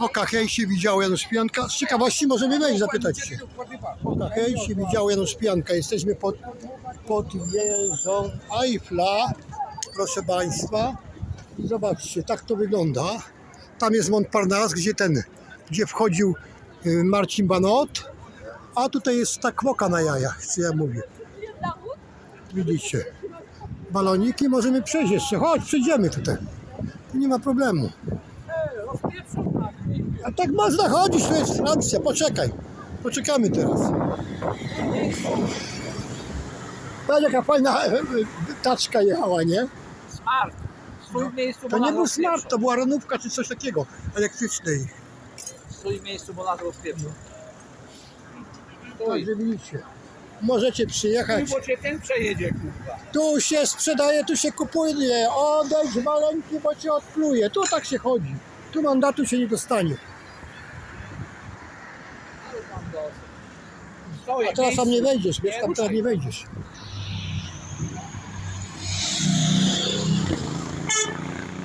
Oka hej się widział Janusz Pianka. Z ciekawości możemy wejść, zapytać się. Oka hej widział Janusz Pianka. Jesteśmy pod, pod wieżą Eiffla. Proszę Państwa. Zobaczcie, tak to wygląda. Tam jest Montparnasse, gdzie ten, gdzie wchodził y, Marcin Banot. A tutaj jest ta kwoka na jajach, co ja mówię. Widzicie. Baloniki możemy przejść jeszcze. Chodź, przejdziemy tutaj. Tu nie ma problemu. A tak można chodzić, to jest Francja. Poczekaj. Poczekamy teraz. Patrz jaka fajna e, e, taczka jechała, nie? Smart. W miejscu, To nie był smart, to była renówka czy coś takiego elektrycznej. W miejscu, bo nas rozpieprza. Stój. Także widzicie. Możecie przyjechać. Bo cię ten przejedzie, kurwa. Tu się sprzedaje, tu się kupuje. Odejdź maleńki, bo cię odpluje. Tu tak się chodzi. Tu mandatu się nie dostanie. A teraz tam nie wejdziesz, wiesz, tam teraz nie wejdziesz.